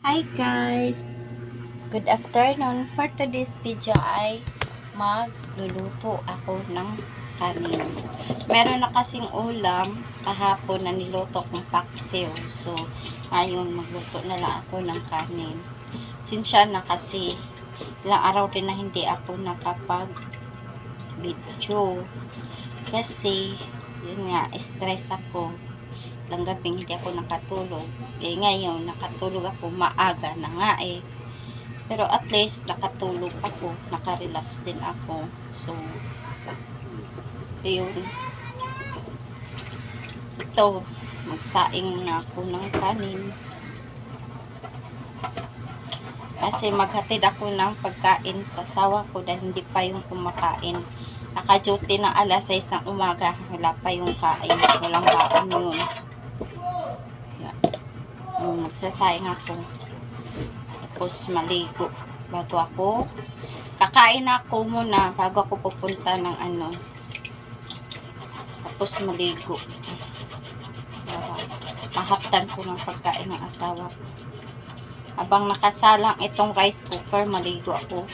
Hi guys! Good afternoon. For today's video ay magluluto ako ng kanin. Meron na kasing ulam kahapon na niluto kong paksiw. So, ngayon magluto na lang ako ng kanin. Sinsya na kasi ilang araw din na hindi ako nakapag video. Kasi, yun nga, stress ako lang gabing hindi ako nakatulog. Eh ngayon, nakatulog ako maaga na nga eh. Pero at least nakatulog ako, nakarelax din ako. So, yun. Ito, magsaing na ako ng kanin. Kasi maghatid ako ng pagkain sa sawa ko dahil hindi pa yung kumakain. Naka-duty ng alas 6 ng umaga. Wala pa yung kain. Walang baon yun. Yan. Um, nagsasayang ako. Tapos maligo. Bago ako. Kakain ako muna bago ako pupunta ng ano. Tapos maligo. Para mahaptan ko ng pagkain ng asawa ko. Habang nakasalang itong rice cooker, maligo ako.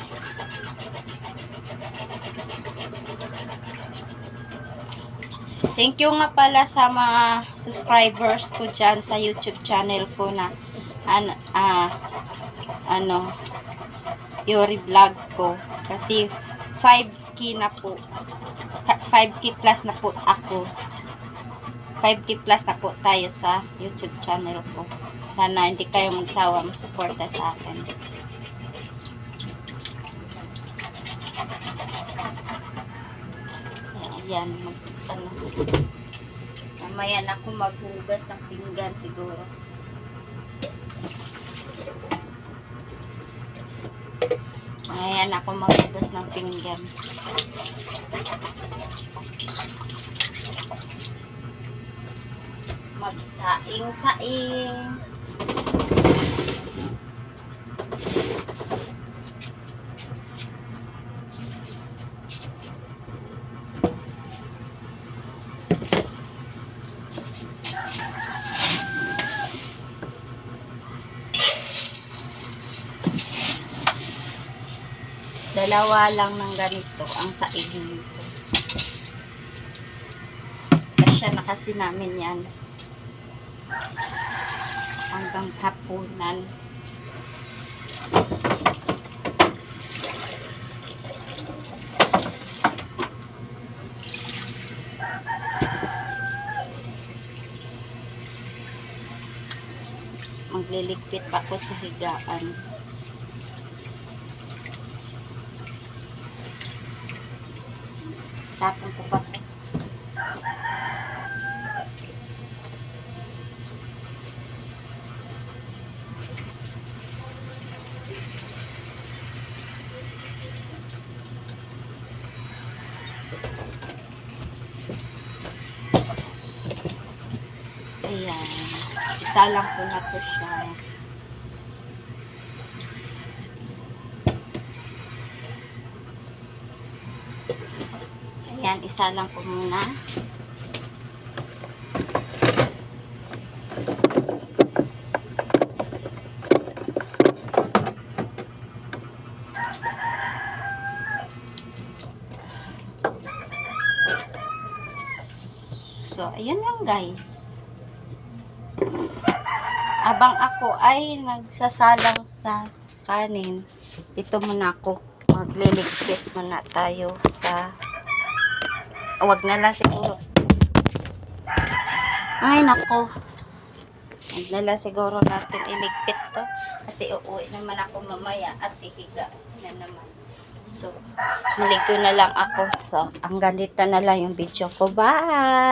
Thank you nga pala sa mga subscribers ko dyan sa YouTube channel ko na an, ah, ano, Yuri Vlog ko. Kasi 5k na po. 5k plus na po ako. 5k plus na po tayo sa YouTube channel ko. Sana hindi kayo magsawa masuporta sa akin. Ayan, mag, ano, mamaya na ako maghugas ng pinggan siguro. Mamaya na ako maghugas ng pinggan. Magsaing-saing. Dalawa lang ng ganito ang saing nito. Kasya na kasi namin yan. Hanggang hapunan. Magliligpit pa ako sa higaan. Tapon ko pa. Ayan. Isa lang po na to siya. So, ayan. Isa lang po muna. So, ayan lang guys. Abang ako ay nagsasalang sa kanin, dito muna ako. Magliligpit muna tayo sa wag na lang siguro. Ay, nako. Wag na lang siguro natin iligpit to. Kasi uuwi naman ako mamaya at ihiga na naman. So, maligo na lang ako. So, hanggang dito na lang yung video ko. Bye!